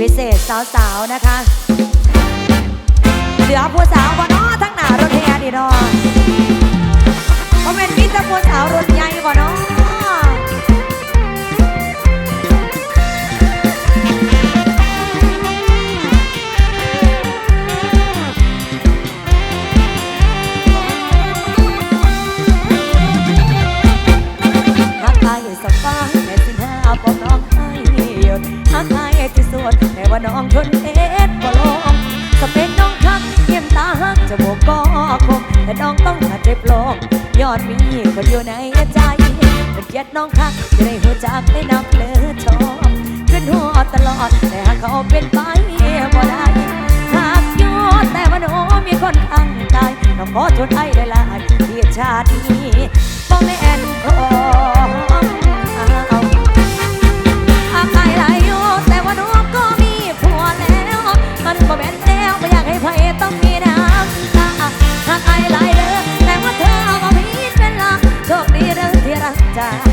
พิเศษสาวๆนะคะเสือยวผู้สาวบ่นอทั้งหนารถแห่ดีนอเพราะเป็นมิตรผู้สาวรถใหญ่บ่นอสบายสบายแม่สิหาบอกน้องให้หยุดหาใคร ที่สุดแต่ว่าน้องทนเอ็ดบ่ลงสเปนน้องคักเยี่ยมตาหักจะมูกก็คมแต่น้องต้องหัดเจ็บลงยอดมีคนอยู่ในใจเป็นเกียดน้องคักจะได้หัวจักได้นับเลือชมขึ้นหัวตลอด แต่หากเขาเป็นไปบ่ได้หากยอดแต่ว่าน้องมีคนข้างใจน้องขอทนไอ้ได้ลายเกียดชาตินี้ป้องแม่นคอ 찾아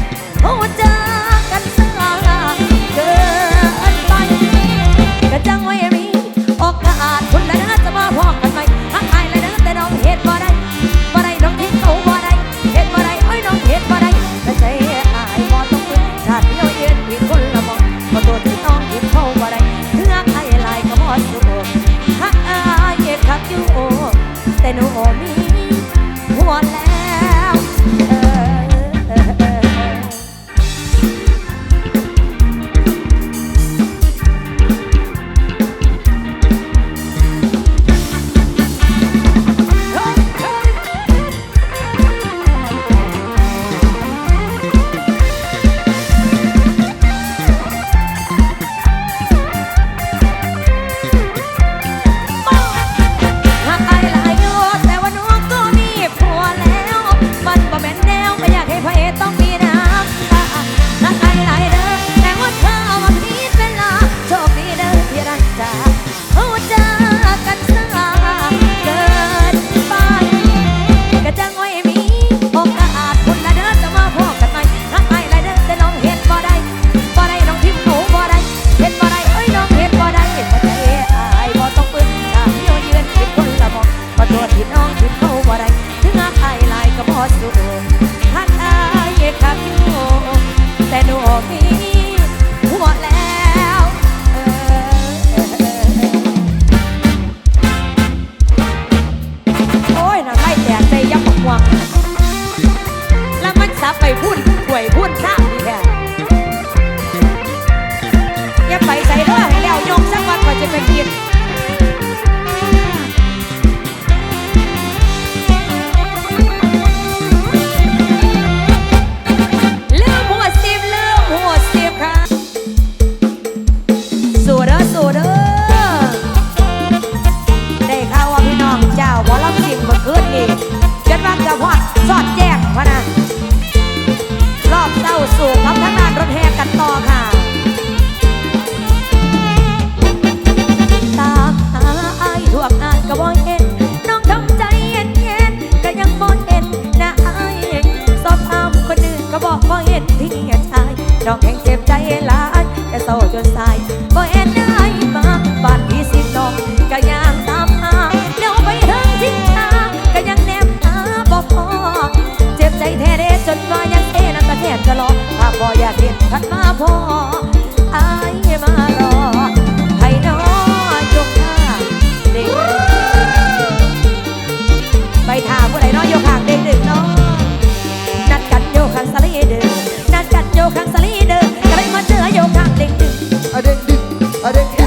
अरे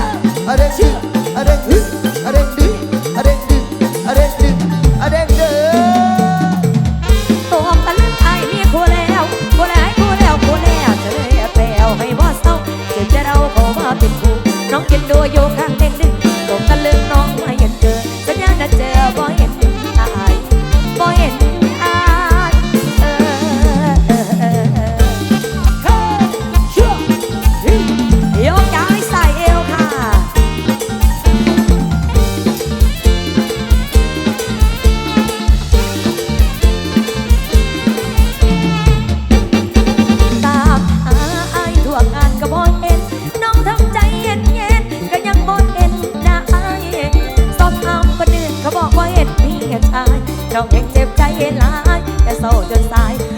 น้องยังเจ็บใจหลายแต่เศร้าจนตาย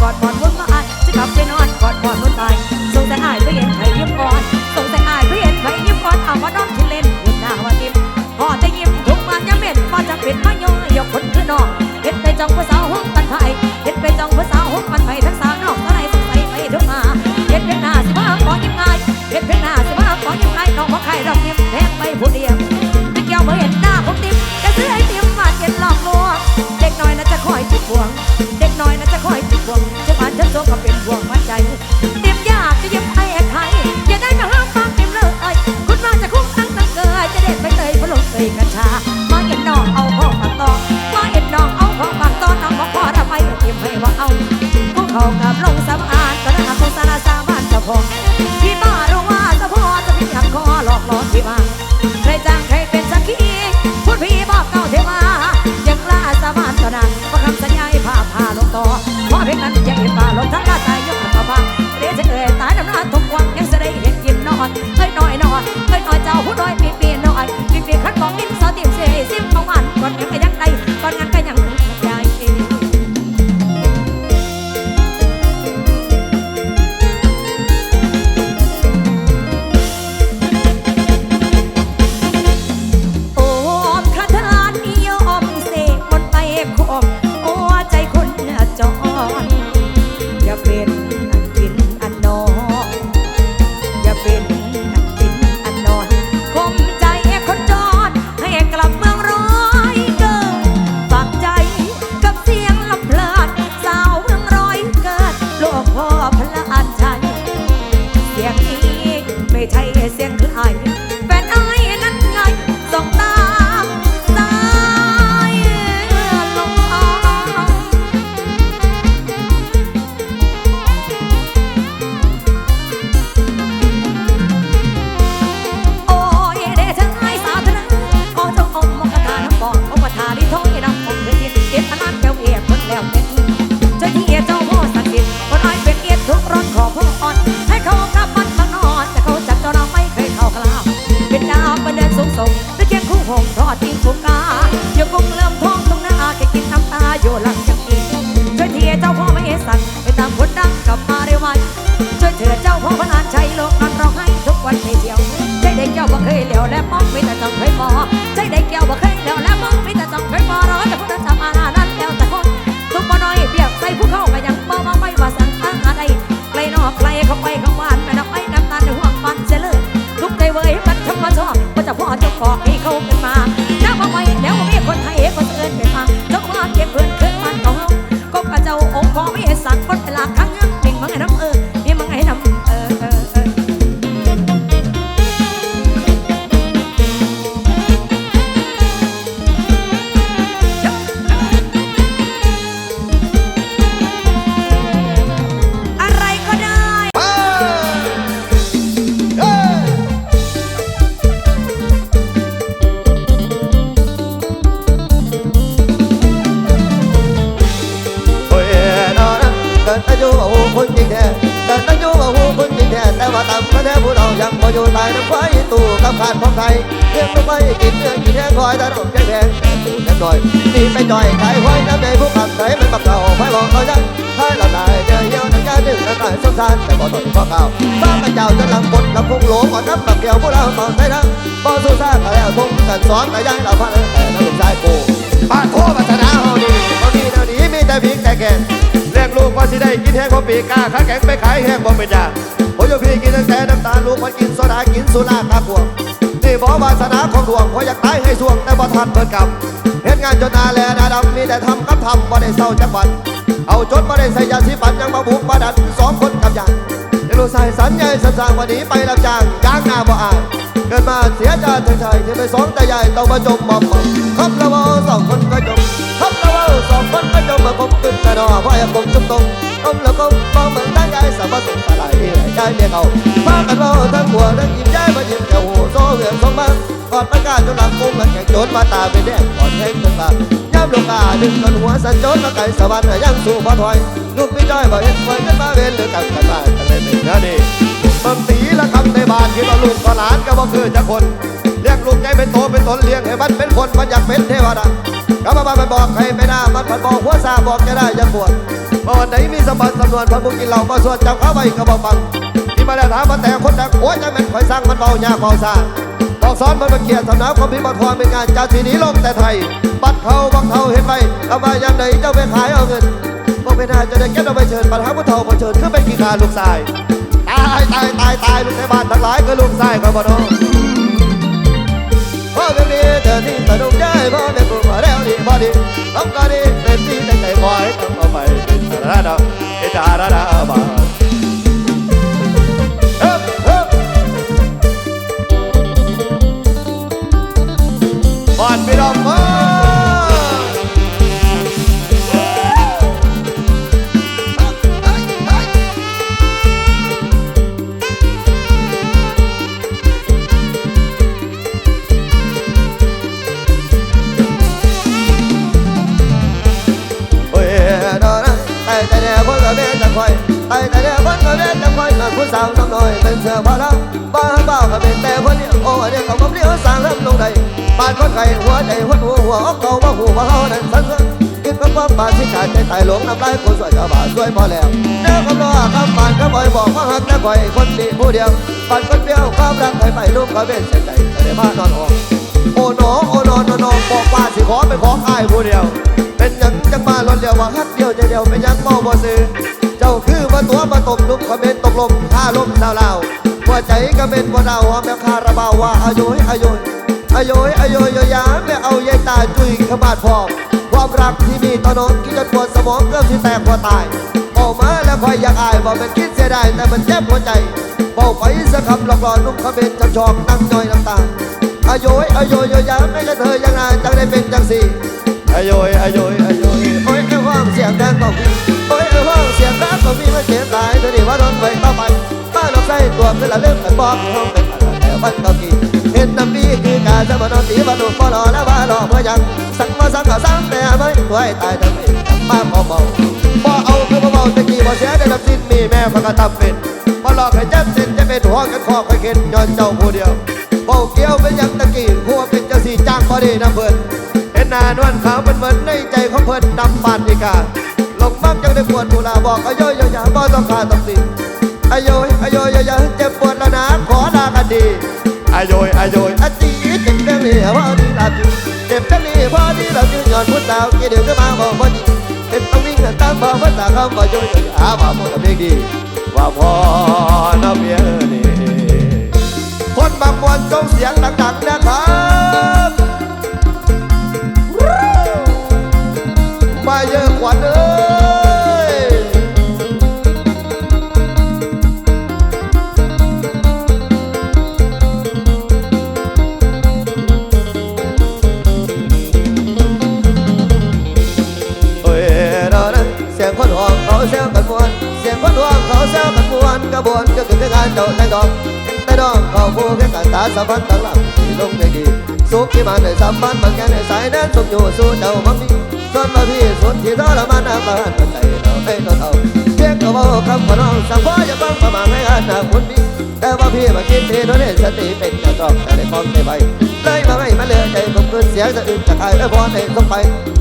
กอดบอดบนมาอ้ายจะกลับไปนอนกอดบอดบนไปสงสัยอ้ายเพื่อเห็นใครยิ้มก่อนสงสัยอ้ายเพื่อเห็นใครยิ้มก่อนเอามานอนทุเล่นหุ่นหน้าว่าติมพอแต่ยิ้มทุกมันยังเม็ดพอจะเป็นมาย่อยยกคนขึ้นนอนเห็นไปจังภาษา บ่มีสักคนเวลาข้างเงเป็นว่งไงน้ำเออ ตู่แข็งหน่อยนี่ไปจอยขายหอยน้ำใจผู้ขับไถมันบักเก่าไฟบอกเขายังถ้าเราตายเดียวเยี่ยวนักการดึงนักการสมทานแต่บ่ต้นข้อข่าวฟ้ากระเจ้าจะลำบดลำพุงโหลก่อนน้ำบักเกี่ยวพวกเราเมาใส่ทั้งบ่สู้ซ่าก็แล้วทุ่งกันสอนแต่ย้ายเราพันแต่น้ำลูกชายกูปาโทปัฒนาเฮานี่บ่มีแนวนี้มีแต่พิงแต่แก่เลี้ยงลูกว่าสิได้กินแห้งบ่ปีกาขาแข็งไปขายแห้งบ่เป็นยาโอ้ยพี่กินตั้งแต่น้ำตาลูกมันกินโซดากินสุราคาพวง นี่บอกวาสนาของดวงเพราะอยากตายให้สวงแต่บ่ทันเปิดกรรมเฮ็ดงานจนนาแลนาดำมีแต่ทำกับทำบ่ได้เศร้าจักวันเอาจนบ่ได้ใส่ยาสีฟันยังมาบุกมาดันสองคนกับยางเดี๋ยวลูกใส่สัญญาสัญญาวันนี้ไปรับจ้างย่างหน้าบ่อายเกิดมาเสียใจทั้งชายที่ไปสองแต่ใหญ่ต้องมาจมมอมคำละวาสองคนก็จมคำละวาสองคนก็จมมาผมขึ้นแต่นอเพราะอยากผมจุ่มตรงคำละก็มองเหมือน ตั้งใจสามารถสงสารที่ไหนใจเมียเขาพากันเว่าทั้งหัวทั้งยิ้มใจมายิ้มแก้วหูโซ่เหวี่ยงสมบัติกอดประกาศจนหลังกุ้งมันแข่งโจนมาตาเป็นแดงกอดแทงจนตาย่ำลูกาดึงจนหัวสันโจนมาไก่สวรรค์ยังสู่พอถอยลูกไม่จ้อยบ่เห็นไว้กันมาเวนหรือกันกันมากันเลยเป็นนาดีบางตีละคำในบ้านคิดว่าลูกก็หลานก็บ่คือจะคนเลี้ยงลูกใจเป็นโตเป็นตนเลี้ยงให้มันเป็นคนมันอยากเป็นเทวดากลับมาบ้านมันบอกใครไม่น่ามันผันบอกหัวซาบอกจะได้ยังปวด อวันไหนมีสมบัติสำนวนพระบุกินเหล่ามาสวดจับเขาไว้ก็บ่ฟังที่มาได้ถามมันแต่คนดักโอ้ยจะเป็นคอยสร้างมันเบายากเบาซาบอกสอนมันมาเขียนสำนักความพิบัติความเป็นงานจากสีนี้ลงแต่ไทย บัดเขาบังเขาเห็นไหมเอามายามไหนเจ้าไปขายเอาเงินบอกไม่น่าจะได้แก้เอาไปเชิญปัญหาผู้เฒ่าผู้เชิญขึ้นเป็นกีฬาลูกชายตายตายตายตายลูกในบ้านทั้งหลายก็ลูกชายก็บ่น้องพ่อก็มีเธอที่สนุกใจพ่อเป็นผู้มาแล้วดีพอดีต้องการดีเป็นที่ตั้งใจคอยต้องเอาไป เป็นสาร มาดที่ขาดใจตายหลงน้ำลายคนสวยก็บาสวยพอแล้วเนื้อคำรอคำบานก็บ่อยบอกว่าหักแต่คอยคนดีผู้เดียวบ้านคนเบี้ยวความรักไปไปลูกก็เป็นเสียใจแต่ได้มานอนออกโอ้น้องโอ้นอนนองบอกว่าสิขอเป็นของอ้ายผู้เดียว เป็นยังจังมาล้นเดียวว่าฮักเดียวใจเดียวเป็นยังเมาบ่ซื้อเจ้าคือว่าตัวมาตกลุมคอมเมนตกลมท่าลมสาวลาวหัวใจก็เป็นบ่ดาวว่าแม่คาราบาวว่าอายุยอายุยอายุยอายุยยาไม่เอายายตาจุยขบาดพอ ความรักที่มีต่อน้องกินจนปวดสมองเกือบที่แตกหัวตายออกมาแล้วคอยอยากอายบอกเป็นคิดเสียดายแต่มันเจ็บหัวใจบอกไปสักคำหลอกหลอนนุ่มคอมเมนจำชองนั่งย่อยน้ำตาอายุยอายุยยามไม่ใช่เธอยังนานจังได้เป็นจังสี่อายุยอายุยอายุยโอ้ยไอ้ห้องเสียงดังต้องมีโอ้ยไอ้ห้องเสียงดังต้องมีมันเจ็บหลายเธอนี่ว่าโดนไฟต่อไปบ้านเราใส่ตัวขึ้นละเรื่องกันบอกห้องเป็นอะไรแต่วันต้องกิน เห็นน้ำดีคือกาจะมานอนตีวันลูกพอรอแล้วว่าหลอเมื่อยังสั่งมาสั่งก็สั่งแต่ไม่ไหวตายจะไม่มาเมาบ่เอาคือบ่เมาตะกี้บ่เสียได้รับสิ้นมีแม่มันก็ทำเป็นบ่หลอกให้เจ็บสิ้นจะเป็นหัวกันคอไปเข็นย้อนเจ้าผู้เดียวเบาเกี้ยวเป็นยังตะกี้หัวเป็นเจ้าสีจ้างพอดีนะเพิ่นเห็นหน้านวลขาวมันเหมือนในใจของเพิ่นดำบานอีกาลงมักจังได้ปวดมูลาบอกอายุยยาบ่ต้องขาดต้องสิอายุยอายุยยาเจ็บปวดแล้วนะขอลากันดี อายุยอายุยอาจีเจ็บเรื่องนี้พอดีลาจีเจ็บเรื่องนี้พอดีเราจึงย้อนพุทธาวกี่เดือนก็มาบอกพอดีเป็นต้องวิ่งกันตามบอกว่าตาคำว่าโยยยาว่าหมดเพลงดีว่าพอน้ำเมียนี่คนบางมวนส่งเสียงดังๆนะครับมาเยอะกว่าเอ้อ บวนเจ้าแต่ดอกแต่ดอกเขาผู้แค่กันตาสัมพันต่างหลังที่ลงในดีสุขที่มันในสัมพันธ์มันแค่ในสายแดนสุขอยู่สู่เจ้ามังมีส่วนมาพี่ส่วนที่ทรมานน้ำมันมันใจเราให้เราเท่าเพียงก็ว่าคำขอน้องสั่งพ่ออย่าฟังประมาณให้อันหนักคุณมีแต่แต่ว่าพี่มาคิดทีโดนเห็นสติเป็นกระจอกแต่ได้ความใจไวเลยมาไม่มาเลือใจผมคืนเสียงสะอึกจากไอ้พอในต้องไป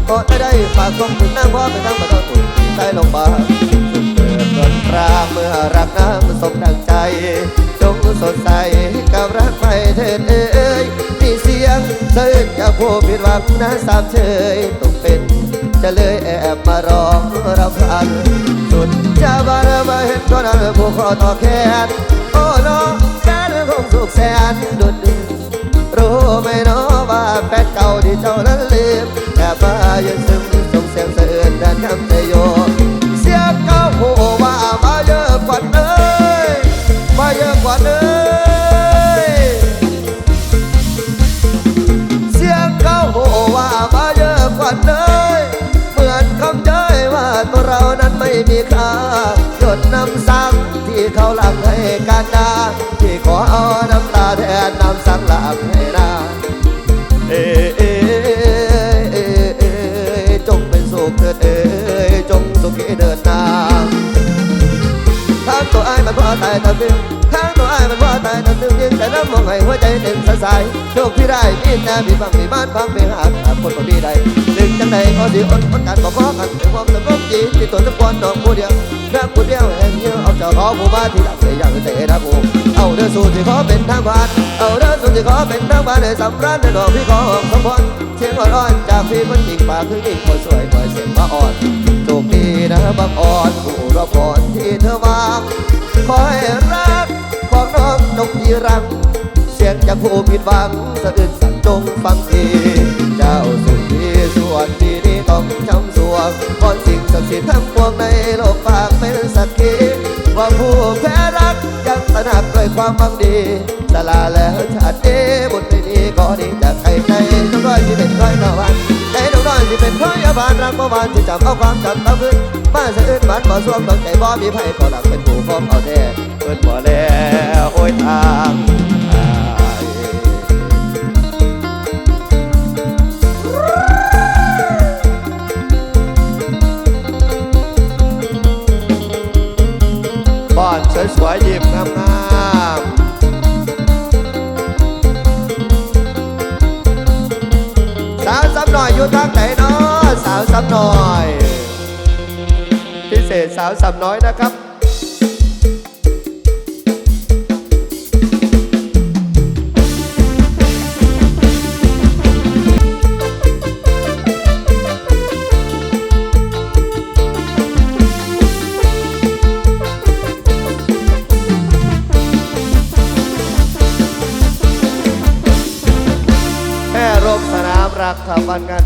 ก็ได้ได้ฝากส่งถึงนางพ่อไปทั้งประตูใจลงมา สุดเกิดต้นราเมื่อรักนางสมดังใจ จงสดใสกับรักไปเถิดเอ้ยมีเสียงเชิญอย่าผู้ผิดหวังนะสามเชยต้องเป็น จะเลยแอบมาร้องรำพันสุดจะบารมาเห็นตัวนั้นผู้ขอต่อแขนโอ้น้องแสนคงสุขแสนดุดดึงรู้ไหมนาะว่าแฟนเก่าที่เจ้านั้นลืมแอบมายืนซึมส่งเสียงเสื่อนดันน้ำใจโยาเยอะกว่าเอ้ยเสียงเขาโหว่ามาเยอะกว่าเนยเหมือนคำเย้ยว่าตัวเรานั้นไม่มีค่าหยดน้ำสังที่เขาหลังให้การดาที่ขอเอาน้ำตาแทนน้ำสังหลังให้นาเอ้ยเอ้ยเอ้ยเอ้ยจงเป็นสุขเถิดเอ้ยจงสุขีเดินนาทางตัวไอ้า ยมันว่างตัวไอ้มันว่าตายตามดึงยิงแต่น้ำมองให้หัวใจเต็มสดใสโชคที่ได้มีแต่มีบังมีบ้านพังไมีหักหากคนบ่มีใดดึงจังใดก็สิอดอดกันบ่พอกันถึงความสงบจีที่ตัวทุกคนดอกผู้เดียวรักผู้เดียวแห่งเดียวเอาเจ้าขอผู้บ้านที่หลักเสียอย่างเตะนะกูเอาเด้อสู้ที่ขอเป็นทางผ่านเอาเด้อสู้ที่ขอเป็นทางผ่านในสำราญในดอกพี่ขอสมพรเสียงอ่อนจากพี่มันจริงปากคือยิ่งคนสวยคอยเสียงมาอ่อนโชคดีนะบางอ่อนผู้รอพรที่เธอวางขอให้รัก ของน้องนกยีรัง เสียงจากผู้ผิดหวังสะอึกสั่นจงฟังทีเจ้าสุดที่สวนที่นี้ต้องจำสวงก่อนสิ่งศักดิ์สิทธิ์ทั้งปวงในโลกฝากเป็นสักขีว่าผู้แพ้รักยังตระหนักด้วยความบังดีสลาแล้วชาตินี้บทไม่ดีก็ดีจากใครใจน้องน้อยที่เป็นร้อยนวันใจน้องน้อยที่เป็นร้อยบานรักเมื่อวานที่จำเอาความจำตาพื้นมาสะอื้นมันบ่สวมต้องใจบ่มีไผก็หลักเป็นผู้ฟ้องเอาแท้ ปิดบ่แล้วโอ้ยทางบ้านสวยๆยิ้มงามๆสาวซ้ำหน่อยอยู่ทางไหนเนาะสาวซ้ำหน่อย พิเศษสาวซ้ำน้อยนะครับ รักทำวันกัน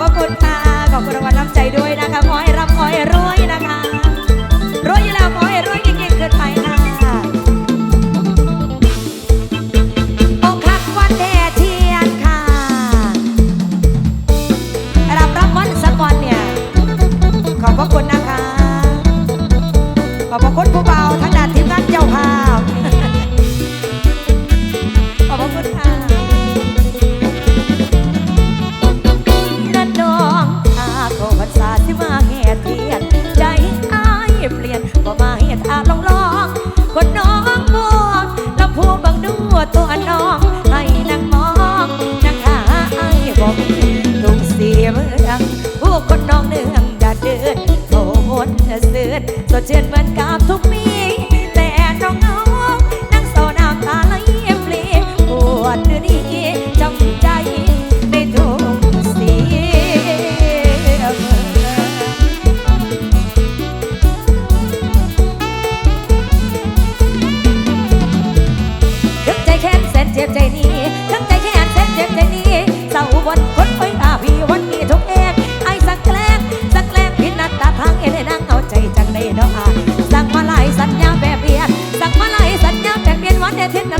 ขอ เสือนสดชื่นเหมือนกับทุกปี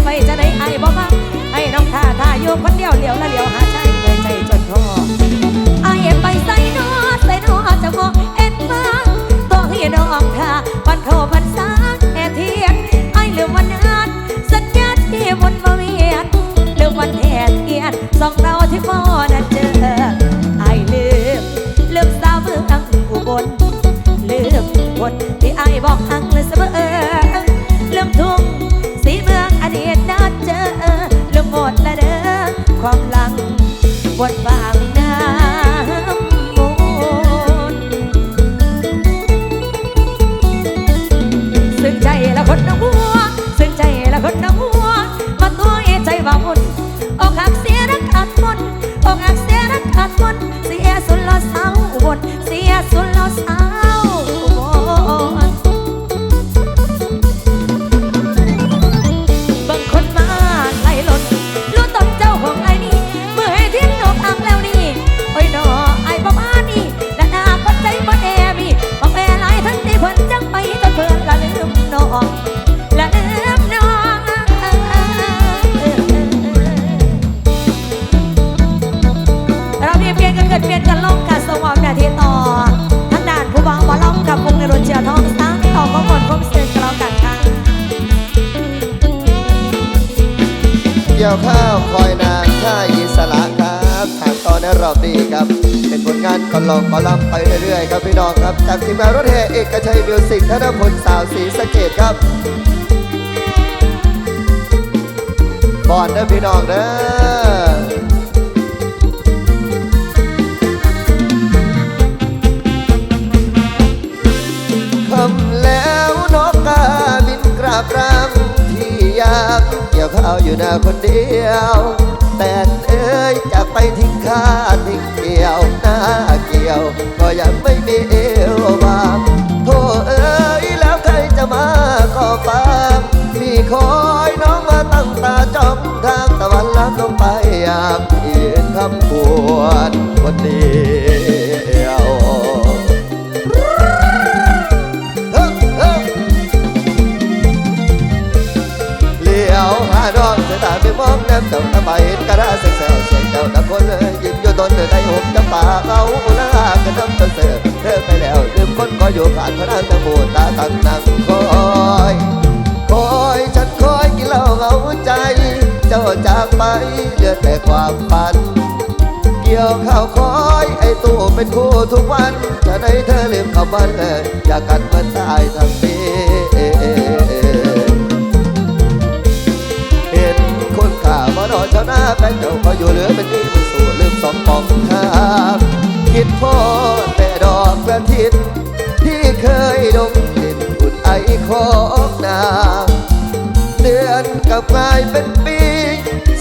ไว้จะได้ไอ้บ่มาไอ้น้องท่าท่าอยู่คนเดียวเหลียวละเหลียวหาใจเลยใจจนทอไอ้ไปใส่นอใส่นอจะพอานก่อนลองก่อนลำไปเรื่อยๆครับพี่น้องครับจากทีมงานรถแห่เอกชัยมิวสิกธนพลสาวสีสะเกดครับบอนเด้อพี่น้องเด้อคำแล้วนกกาบินกราบรำที่ยากเกี่ยวข้าวอยู่หน้าคนเดียว แต่เอ้ยจากไปทิ้งขาทิ้ ก็ยังไม่มีเอวบางโทษเอ้ยแล้วใครจะมาก็ฟังพี่คอยน้องมาตั้งตาจ้องทางตะวันลับลงไปอยากเห็นคำปวดคนเดียวเลี้ยวหาน้องเสียตาไปมองน้ำเจ้าตะไปเห็นกระดาษเสียงแซวเสียงเจ้าตะคนเลยยิ้ม ตนเธอได้หุบจำปาเอาหน้ากันน้ำตาเสือเธอไปแล้วลืมคนก็อยู่ขาดพระนางตะมูตาตั้งนั่งคอยคอยฉันคอยกินเหล้าเหงาใจ เจ้าจากไปเหลือแต่ความฝัน เกี่ยวข้าวคอยไอตู้เป็นคู่ทุกวันจะได้เธอลืมคำว่าเธออยากกันเมือนตายทั้งปีเห็นคนข่ามารอเจ้าหน้าแฟนเจ้าก็อยู่เหลือเป็นที่ สู่ลืมสองปองทางคิดพ่อแต่ดอกกระถินที่เคยดมกลิ่นอุ่นไอของนาเดือนกับกลายเป็นปี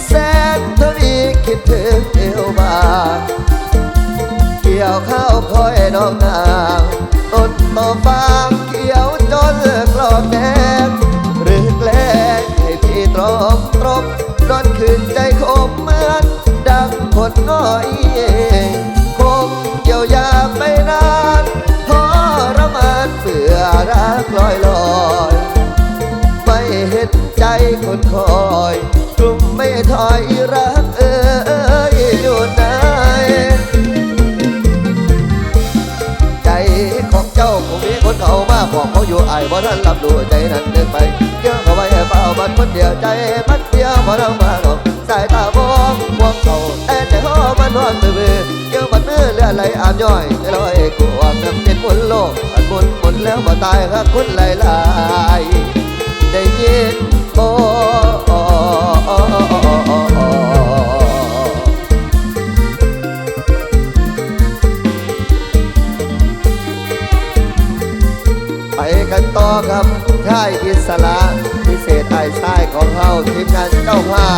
แสนท่านี้คิดถึงเอวบางกี่ยวข้าวคอยน้องนางต้นต่อฟางเขียวจนกรอบแดง อยคงเยียวยาไปนานทรมานเบื่อรักลอยลอยไม่เห็นใจคนคอยกลุ่มไม่ถอยรัก อยู่ไอ้บ่ทันรับรู้ใจนั้นเดินไปเยอะเข้าไปเฝ้ามันคนเดียวใจมันเดียวบ่ต้องมาหรอกสายตามองมองเขาแต่ใจเขามันนอนมือมือเกี่ยวมันมือเลือไหลอาบย่อยใจลอยกลัวน้ำเป็นมุนโลกอันมุนมุนแล้วบ่ตายครับคุณไหลลายได้ยินบ่ ต่อครับท่ายอิสระพิเศษไอ้ชายของเฮาทีมงานเจ้าภา